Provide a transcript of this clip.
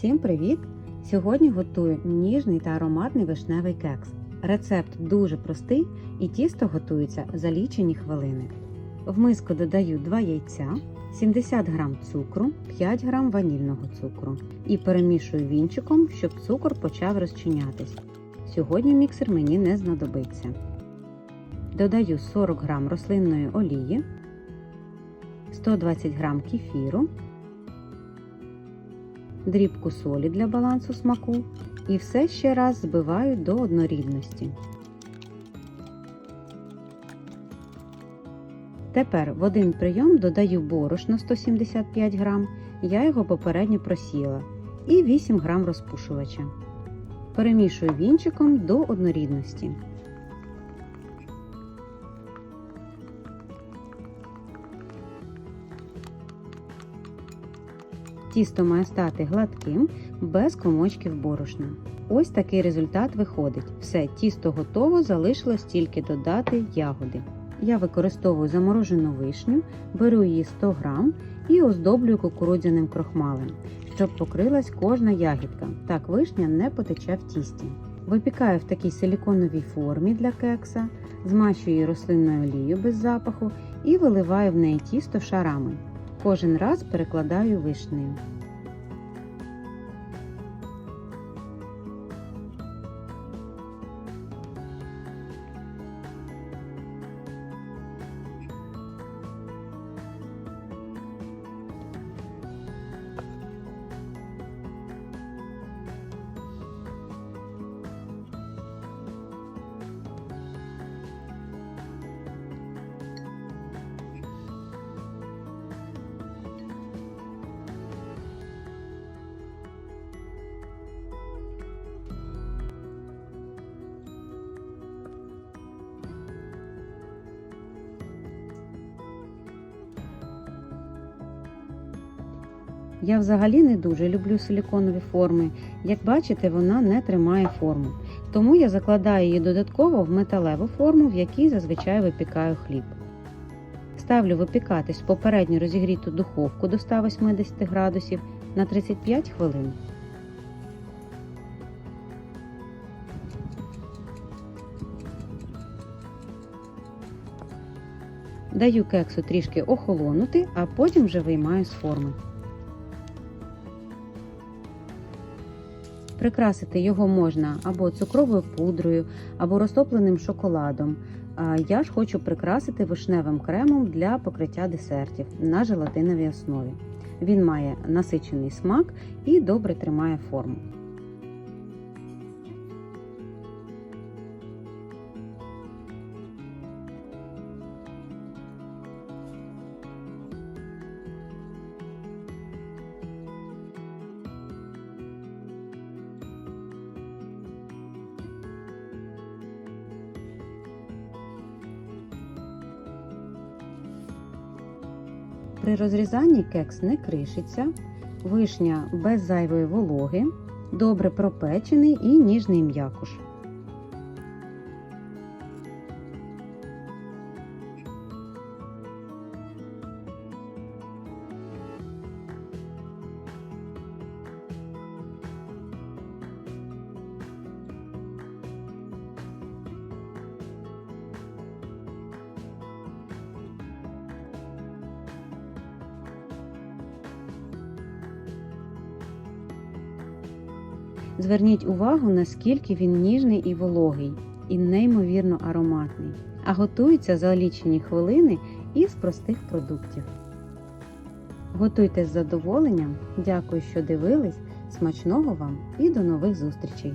Всім привіт! Сьогодні готую ніжний та ароматний вишневий кекс. Рецепт дуже простий і тісто готується за лічені хвилини. В миску додаю 2 яйця, 70 г цукру, 5 г ванільного цукру і перемішую вінчиком, щоб цукор почав розчинятись. Сьогодні міксер мені не знадобиться. Додаю 40 г рослинної олії, 120 г кефіру, дрібку солі для балансу смаку і все ще раз збиваю до однорідності. Тепер в один прийом додаю борошно 175 г, я його попередньо просіла, і 8 г розпушувача. Перемішую вінчиком до однорідності. Тісто має стати гладким, без комочків борошна. Ось такий результат виходить. Все, тісто готово, залишилось тільки додати ягоди. Я використовую заморожену вишню, беру її 100 г і оздоблюю кукурудзяним крохмалем, щоб покрилась кожна ягідка. Так вишня не потече в тісті. Випікаю в такій силіконовій формі для кекса, змащую її рослинною олією без запаху і виливаю в неї тісто шарами. Кожен раз перекладаю вишнею. Я взагалі не дуже люблю силіконові форми. Як бачите, вона не тримає форму. Тому я закладаю її додатково в металеву форму, в якій зазвичай випікаю хліб. Ставлю випікатись в попередньо розігріту духовку до 180 градусів на 35 хвилин. Даю кексу трішки охолонути, а потім вже виймаю з форми. Прикрасити його можна або цукровою пудрою, або розтопленим шоколадом. Я ж хочу прикрасити вишневим кремом для покриття десертів на желатиновій основі. Він має насичений смак і добре тримає форму. При розрізанні кекс не кришиться, вишня без зайвої вологи, добре пропечений і ніжний м'якуш. Зверніть увагу, наскільки він ніжний і вологий, і неймовірно ароматний, а готується за лічені хвилини із простих продуктів. Готуйте з задоволенням, дякую, що дивились, смачного вам і до нових зустрічей!